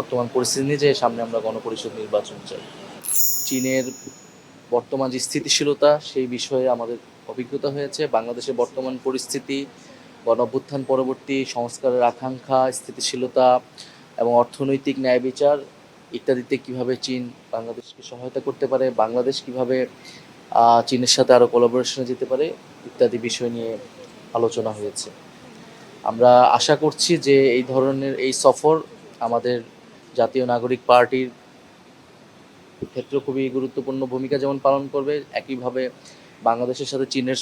বর্তমান পরিস্থিতি নিয়ে যে, সামনে আমরা গণপরিষদ নির্বাচন চাই। চীনের বর্তমান যে স্থিতিশীলতা, সেই বিষয়ে আমাদের অভিজ্ঞতা হয়েছে। বাংলাদেশের বর্তমান পরিস্থিতি, গণঅভ্যুত্থান পরবর্তী সংস্কারের আকাঙ্ক্ষা, স্থিতিশীলতা এবং অর্থনৈতিক ন্যায় বিচার ইত্যাদিতে কীভাবে চীন বাংলাদেশকে সহায়তা করতে পারে, বাংলাদেশ কীভাবে চীনের সাথে আরও কোলাবোরেশনে যেতে পারে ইত্যাদি বিষয় নিয়ে আলোচনা হয়েছে। আমরা আশা করছি যে, এই ধরনের এই সফর আমাদের জাতীয় নাগরিক পার্টির ক্ষেত্রে খুবই গুরুত্বপূর্ণ ভূমিকা যেমন পালন করবে, একইভাবে বাংলাদেশের সাথে চীনের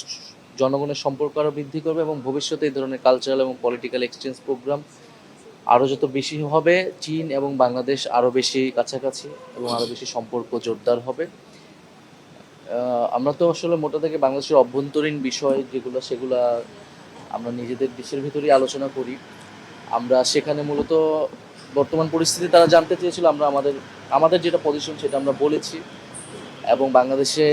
জনগণের সম্পর্ক আরও বৃদ্ধি করবে এবং ভবিষ্যতে এই ধরনের কালচারাল এবং পলিটিক্যাল এক্সচেঞ্জ প্রোগ্রাম আরও যত বেশি হবে, চীন এবং বাংলাদেশ আরও বেশি কাছাকাছি এবং আরও বেশি সম্পর্ক জোরদার হবে। আমরা তো আসলে মোটা থেকে বাংলাদেশের অভ্যন্তরীণ বিষয় যেগুলো, সেগুলো আমরা নিজেদের দেশের ভিতরেই আলোচনা করি। আমরা সেখানে মূলত বর্তমান পরিস্থিতি তারা জানতে চেয়েছিল, আমরা আমাদের আমাদের যেটা পজিশন সেটা আমরা বলেছি। এবং বাংলাদেশে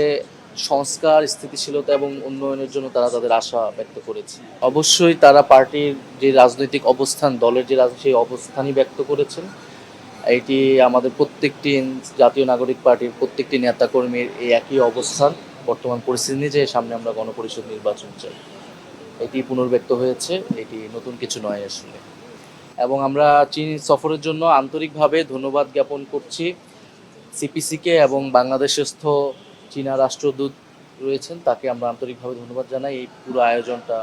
সংস্কার, স্থিতিশীলতা এবং উন্নয়নের জন্য তারা তাদের আশা ব্যক্ত করেছে। অবশ্যই তারা পার্টির যে রাজনৈতিক অবস্থান, দলের যে সেই অবস্থানই ব্যক্ত করেছেন। এটি আমাদের প্রত্যেকটি জাতীয় নাগরিক পার্টির প্রত্যেকটি নেতাকর্মীর এই একই অবস্থান। বর্তমান পরিস্থিতি নিয়ে যে সামনে আমরা গণপরিষদ নির্বাচন চাই। এটি পুনর্ব্যক্ত হয়েছে, এটি নতুন কিছু নয় আসলে। এবং আমরা চীন সফরের জন্য আন্তরিকভাবে ধন্যবাদ জ্ঞাপন করছি। সিপিসিকে এবং বাংলাদেশস্থ চীনা রাষ্ট্রদূত রয়েছেন, তাকে আমরা আন্তরিকভাবে ধন্যবাদ জানাই। এই পুরো আয়োজনটা